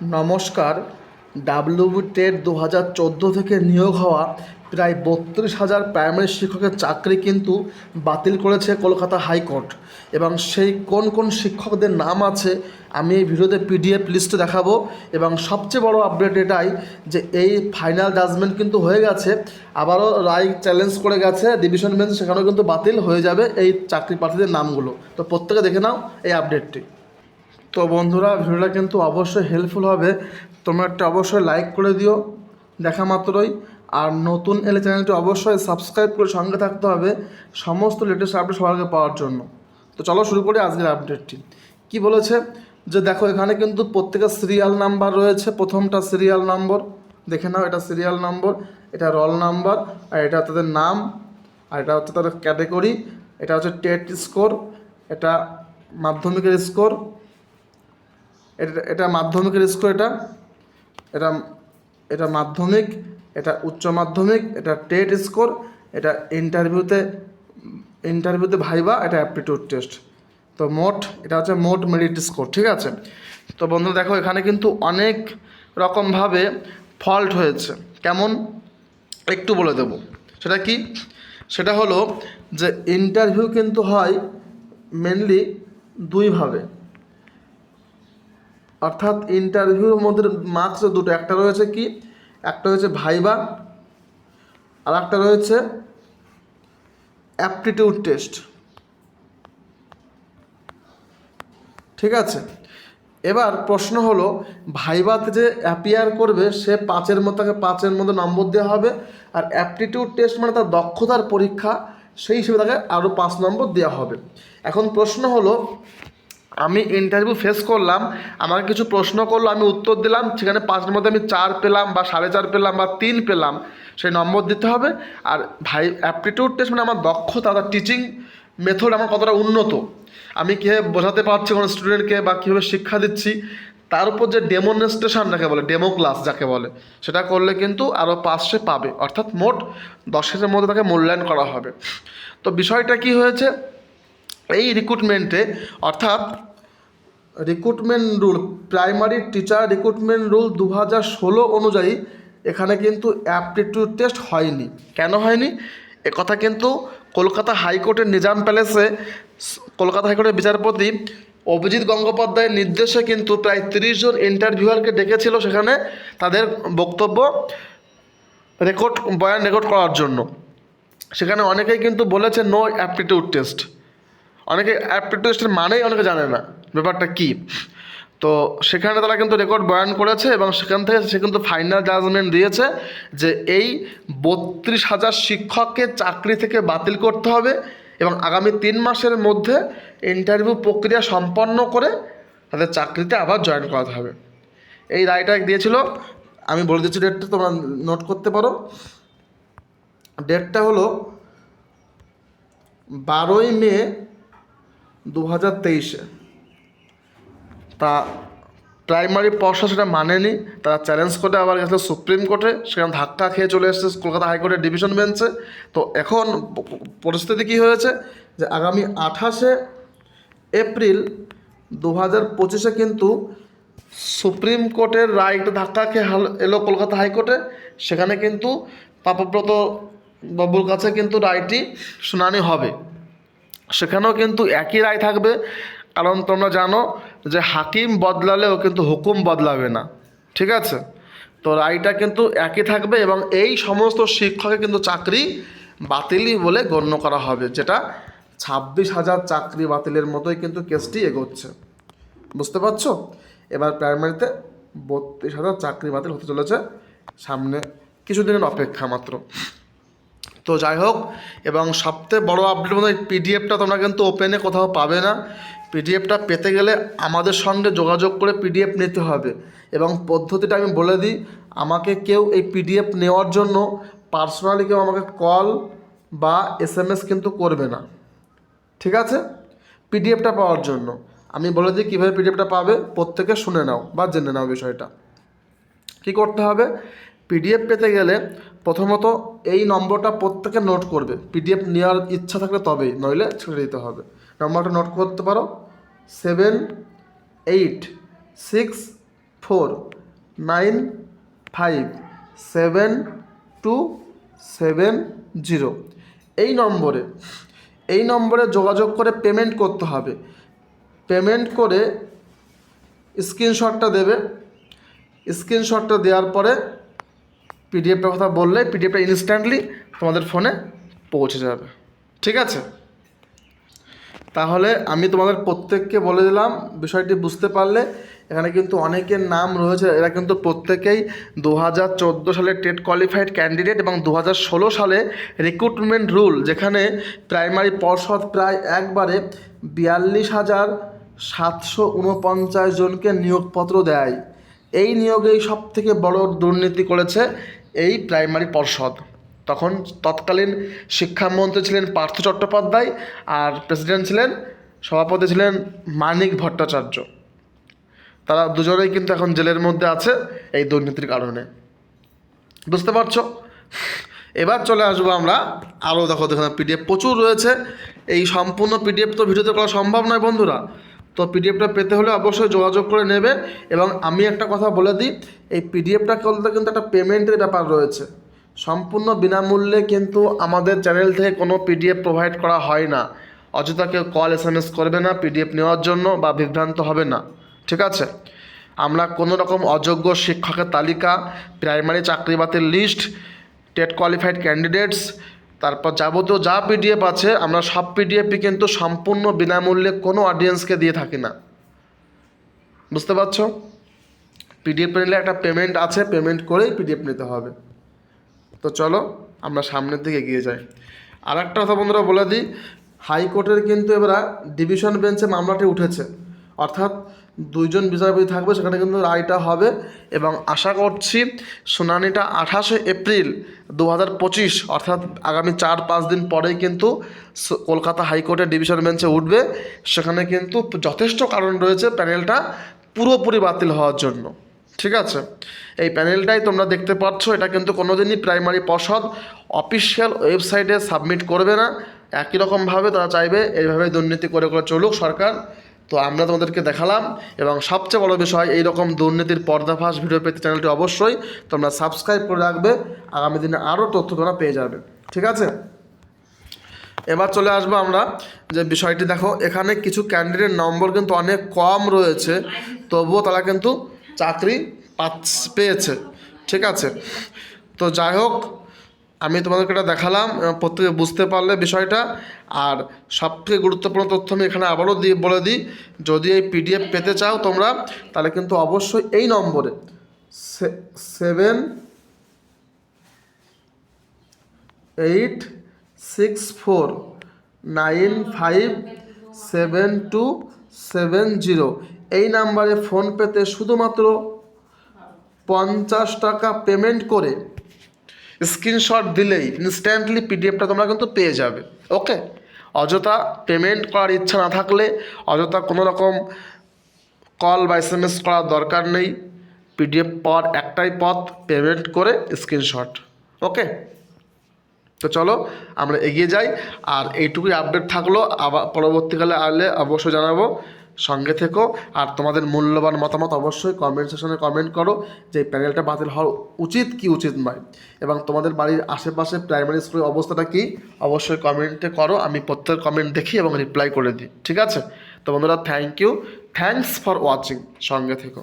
নমস্কার। W TET দু হাজার চোদ্দ থেকে নিয়োগ হওয়া প্রায় বত্রিশ হাজার প্রাইমারি শিক্ষকের চাকরি কিন্তু বাতিল করেছে কলকাতা হাইকোর্ট। এবং সেই কোন কোন শিক্ষকদের নাম আছে, আমি এই ভিডিওতে পিডিএফ লিস্টে দেখাবো। এবং সবচেয়ে বড় আপডেট এটাই যে এই ফাইনাল জাজমেন্ট কিন্তু হয়ে গেছে, আবারও রায় চ্যালেঞ্জ করে গেছে ডিভিশন বেঞ্চ সেখানেও কিন্তু বাতিল হয়ে যাবে এই চাকরি প্রার্থীদের নামগুলো। তো প্রত্যেকে দেখে নাও এই আপডেটটি তো বন্ধুরা, ভিডিওটা কিন্তু অবশ্যই হেল্পফুল হবে। তোমরা একটা অবশ্যই লাইক করে দিও, দেখা মাত্রই। আর নতুন এলে চ্যানেলটি অবশ্যই সাবস্ক্রাইব করে সঙ্গে থাকতে হবে সমস্ত লেটেস্ট আপডেট আগে পাওয়ার জন্য। তো চলো শুরু করি আজকের আপডেটটি কি বলেছে? যে দেখো, এখানে কিন্তু প্রত্যেকের সিরিয়াল নাম্বার রয়েছে। প্রথমটা সিরিয়াল নম্বর দেখে নাও, এটা সিরিয়াল নম্বর এটা রল নাম্বার আর এটা তাদের নাম, আর এটা হচ্ছে তাদের ক্যাটেগরি এটা হচ্ছে টেট স্কোর এটা মাধ্যমিকের স্কোর এটা এটা মাধ্যমিকের স্কোর এটা। এটা এটা মাধ্যমিক, এটা উচ্চ মাধ্যমিক, এটা টেট স্কোর এটা ইন্টারভিউতে ইন্টারভিউতে ভাইবা, এটা অ্যাপটিটিউড টেস্ট তো মোট, এটা হচ্ছে মোট মেরিট স্কোর ঠিক আছে? তো বন্ধু, দেখো, এখানে কিন্তু অনেক রকমভাবে ফল্ট হয়েছে। কেমন? একটু বলে দেব। সেটা কি? সেটা হলো যে ইন্টারভিউ কিন্তু হয় মেনলি দুইভাবে। অর্থাৎ ইন্টারভিউর মধ্যে মাত্র দুটো, একটা রয়েছে কি? একটা রয়েছে ভাইবা আর একটা রয়েছে অ্যাপটিটিউড টেস্ট ঠিক আছে? এবার প্রশ্ন হলো, ভাইবাতে যে অ্যাপিয়ার করবে, সে পাঁচের মতো তাকে পাঁচের মধ্যে নম্বর দেওয়া হবে, আর অ্যাপটিটিউড টেস্ট মানে তার দক্ষতার পরীক্ষা, সেই হিসেবে তাকে আরও পাঁচ নম্বর দেওয়া হবে। এখন প্রশ্ন হলো আমি ইন্টারভিউ ফেস করলাম, আমাকে কিছু প্রশ্ন করল, আমি উত্তর দিলাম, সেখানে পাঁচের মধ্যে আমি চার পেলাম বা সাড়ে চার পেলাম বা তিন পেলাম, সেই নম্বর দিতে হবে। আর ভাই অ্যাপটিটিউড টেস্ট মানে আমার দক্ষতা, তার টিচিং মেথড আমার কতটা উন্নত। আমি কীভাবে বোঝাতে পারছি কোনো স্টুডেন্টকে বা কীভাবে শিক্ষা দিচ্ছি, তার উপর যে ডেমনস্ট্রেশন যাকে বলে ডেমো ক্লাস যাকে বলে, সেটা করলে কিন্তু আরও সে পাবে। অর্থাৎ মোট দশের মধ্যে তাকে মূল্যায়ন করা হবে। তো বিষয়টা কি হয়েছে? এই রিক্রুটমেন্টে অর্থাৎ recruitment rule primary teacher recruitment rule দু হাজার ষোলো অনুযায়ী এখানে কিন্তু অ্যাপটিটিউড টেস্ট হয়নি। কেন হয়নি? কথা কিন্তু কলকাতা হাইকোর্টের নিজাম প্যালেসে কলকাতা হাইকোর্টের বিচারপতি অভিজিৎ গঙ্গোপাধ্যায়ের নির্দেশে কিন্তু প্রায় তিরিশ জন ইন্টারভিউয়ারকে ডেকেছিল সেখানে তাদের বক্তব্য রেকর্ড বয়ান রেকর্ড করার জন্য। সেখানে অনেকেই কিন্তু বলেছে নো অ্যাপটিটিউড টেস্ট অনেকে অ্যাপটিটিউড টেস্টের মানেই অনেকে জানে না। ব্যাপারটা কী? তো সেখানে তারা কিন্তু রেকর্ড বয়ান করেছে এবং সেখান থেকে সে কিন্তু ফাইনাল জাজমেন্ট দিয়েছে যে এই বত্রিশ হাজার শিক্ষককে চাকরি থেকে বাতিল করতে হবে এবং আগামী তিন মাসের মধ্যে ইন্টারভিউ প্রক্রিয়া সম্পন্ন করে তাদের চাকরিতে আবার জয়েন করাতে হবে। এই রায়টা দিয়েছিল, আমি বলে দিচ্ছি ডেটটা তোমরা নোট করতে পারো। ডেটটা হলো বারোই মে দু হাজার তেইশে। তা প্রাইমারি পর্ষদ সেটা মানেনি, তারা চ্যালেঞ্জ করে আবার গেছে সুপ্রিম কোর্টে সেখানে ধাক্কা খেয়ে চলে এসেছে কলকাতা হাইকোর্টের ডিভিশন বেঞ্চে তো এখন পরিস্থিতি কী হয়েছে? যে আগামী আঠাশে এপ্রিল দু হাজার পঁচিশে কিন্তু সুপ্রিম কোর্টের রায়টা ধাক্কা খেয়ে এলো কলকাতা হাইকোর্টে সেখানে কিন্তু পাপব্রত বাবুর কাছে কিন্তু রায়টি শুনানি হবে। সেখানেও কিন্তু একই রায় থাকবে। কারণ তোমরা জানো যে হাকিম বদলালেও কিন্তু হুকুম বদলাবে না। ঠিক আছে? তো রায়টা কিন্তু একই থাকবে এবং এই সমস্ত শিক্ষকের কিন্তু চাকরি বাতিলই বলে গণ্য করা হবে, যেটা ছাব্বিশ হাজার চাকরি বাতিলের মতোই কিন্তু কেসটি এগোচ্ছে। বুঝতে পারছ? এবার প্রাইমারিতে বত্রিশ হাজার চাকরি বাতিল হতে চলেছে, সামনে কিছুদিনের অপেক্ষা মাত্র। তো যাই হোক, এবং সবথেকে বড় আপডেট মধ্যে পিডিএফটা তোমরা কিন্তু ওপেনে কোথাও পাবে না। পিডিএফটা পেতে গেলে আমাদের সঙ্গে যোগাযোগ করে পিডিএফ নিতে হবে। এবং পদ্ধতিটা আমি বলে দিই, আমাকে কেউ এই পিডিএফ নেওয়ার জন্য পার্সোনালি কেউ আমাকে কল বা এস এম এস কিন্তু করবে না। ঠিক আছে? পিডিএফটা পাওয়ার জন্য। আমি বলে দিই কীভাবে পিডিএফটা পাবে, প্রত্যেকে শুনে নাও বা জেনে নাও বিষয়টা। কি করতে হবে? পিডিএফ পেতে গেলে প্রথমত এই নম্বরটা প্রত্যেকে নোট করবে। পিডিএফ নেওয়ার ইচ্ছা থাকলে তবেই, নইলে ছেড়ে দিতে হবে। নম্বরটা নোট করতে পারো। Seven, eight, six, four, nine, five, seven, two, seven, zero. এই নম্বরে এই নম্বরে যোগাযোগ করে পেমেন্ট করতে হবে। পেমেন্ট করে স্ক্রিনশটটা দেবে। স্ক্রিনশটটা দেওয়ার পরে পিডিএফটার কথা বললে পিডিএফটা ইনস্ট্যান্টলি তোমাদের ফোনে পৌঁছে যাবে। ঠিক আছে? তাহলে আমি তোমাদের প্রত্যেককে বলে দিলাম, বিষয়টি বুঝতে পারলে। এখানে কিন্তু অনেকের নাম রয়েছে, এরা কিন্তু প্রত্যেকেই দু হাজার চোদ্দ সালে টেট কোয়ালিফাইড ক্যান্ডিডেট এবং দু হাজার ষোলো সালে রিক্রুটমেন্ট রুল, যেখানে প্রাইমারি পর্ষদ প্রায় একবারে বিয়াল্লিশ হাজার সাতশো উনপঞ্চাশ জনকে নিয়োগপত্র দেয়। এই নিয়োগেই সব থেকে বড় দুর্নীতি করেছে এই প্রাইমারি পর্ষদ। তখন তৎকালীন শিক্ষামন্ত্রী ছিলেন পার্থ চট্টোপাধ্যায় আর প্রেসিডেন্ট ছিলেন, সভাপতি ছিলেন মানিক ভট্টাচার্য। তারা দুজনেই কিন্তু এখন জেলের মধ্যে আছে এই দুর্নীতির কারণে। বুঝতে পারছ? এবার চলে আসব আমরা আরও দেখো দেখো পিডিএফ প্রচুর রয়েছে। এই সম্পূর্ণ পিডিএফ তো ভিডিওতে করা সম্ভব নয় বন্ধুরা। তো পিডিএফটা পেতে হলে অবশ্যই যোগাযোগ করে নেবে। এবং আমি একটা কথা বলে দিই, এই পিডিএফটা করতে কিন্তু একটা পেমেন্টের ব্যাপার রয়েছে। সম্পূর্ণ বিনামূল্যে কিন্তু আমাদের চ্যানেল থেকে কোনো পিডিএফ প্রোভাইড করা হয় না। অযথা কেউ কল এস এম এস করবে না, পিডিএফ নেওয়ার জন্য বা বিভ্রান্ত হবে না। ঠিক আছে? আমরা কোনো রকম অযোগ্য শিক্ষকের তালিকা প্রাইমারি চাকরি বাতিল লিস্ট টেট কোয়ালিফাইড ক্যান্ডিডেটস তারপর যাবতীয় যা পিডিএফ আছে, আমরা সব পিডিএফই কিন্তু সম্পূর্ণ বিনামূল্যে কোনো অডিয়েন্সকে দিয়ে থাকি না। বুঝতে পারছ? পিডিএফ নিলে একটা পেমেন্ট আছে পেমেন্ট করেই পিডিএফ নিতে হবে। তো চলো, আমরা সামনের দিকে এগিয়ে যাই। আর একটা কথা বন্ধুরা বলে দিই, হাইকোর্টের কিন্তু এবার ডিভিশন বেঞ্চে মামলাটি উঠেছে। অর্থাৎ দুইজন বিচারপতি থাকবে, সেখানে কিন্তু রায়টা হবে এবং আশা করছি শুনানিটা আঠাশে এপ্রিল দু হাজার পঁচিশ, অর্থাৎ আগামী চার পাঁচ দিন পরেই কিন্তু কলকাতা হাইকোর্টের ডিভিশন বেঞ্চে উঠবে। সেখানে কিন্তু যথেষ্ট কারণ রয়েছে প্যানেলটা পুরোপুরি বাতিল হওয়ার জন্য। ঠিক আছে? এই প্যানেলটাই তোমরা দেখতে পাচ্ছ, এটা কিন্তু কোনোদিনই প্রাইমারি পর্ষদ অফিসিয়াল ওয়েবসাইটে সাবমিট করবে না। একই রকমভাবে তারা চাইবে এইভাবে দুর্নীতি করে করে চলুক সরকার। তো আমরা তোমাদেরকে দেখালাম, এবং সবচেয়ে বড় বিষয় এই রকম দুর্নীতির পর্দাফাশ ভিডিও পেতে চ্যানেলটি অবশ্যই তোমরা সাবস্ক্রাইব করে রাখবে, আগামী দিনে আরও তথ্য তোমরা পেয়ে যাবে। ঠিক আছে? এবার চলে আসব আমরা, যে বিষয়টি দেখো, এখানে কিছু ক্যান্ডিডেট নম্বর কিন্তু অনেক কম রয়েছে, তবুও তারা কিন্তু চাকরি পেয়েছে। ঠিক আছে? তো যাই হোক, আমি তোমাদেরকে এটা দেখালাম প্রত্যেকে বুঝতে পারলে বিষয়টা। আর সবথেকে গুরুত্বপূর্ণ তথ্য আমি এখানে আবারও দিয়ে বলে দিই। যদি এই পিডিএফ পেতে চাও তোমরা, তাহলে কিন্তু অবশ্যই এই নম্বরে seven eight six four nine five seven two seven zero. এই নাম্বারে ফোন পেতে শুধুমাত্র পঞ্চাশ টাকা পেমেন্ট করে স্ক্রিনশট দিলেই ইনস্ট্যান্টলি পিডিএফটা তোমরা কিন্তু পেয়ে যাবে, ওকে? অযথা পেমেন্ট করার ইচ্ছা না থাকলে, অযথা কোনো রকম কল বা এস এম এস করার দরকার নেই, পিডিএফ পাওয়ার একটাই পথ, পেমেন্ট করে স্ক্রিনশট, ওকে? তো চলো, আমরা এগিয়ে যাই। আর এইটুকুই আপডেট থাকল, আবার পরবর্তীকালে আসলে অবশ্যই জানাব। সঙ্গে থেকো, আর তোমাদের মূল্যবান মতামত অবশ্যই কমেন্ট সেকশনে কমেন্ট করো যে প্যানেলটা বাতিল হওয়া উচিত কি উচিত নয়। এবং তোমাদের বাড়ির আশেপাশে প্রাইমারি স্কুলের অবস্থাটা কি, অবশ্যই কমেন্টে করো, আমি প্রত্যেক কমেন্ট দেখি এবং রিপ্লাই করে দিই। ঠিক আছে? তো বন্ধুরা thank you thanks for watching সঙ্গে থেকো।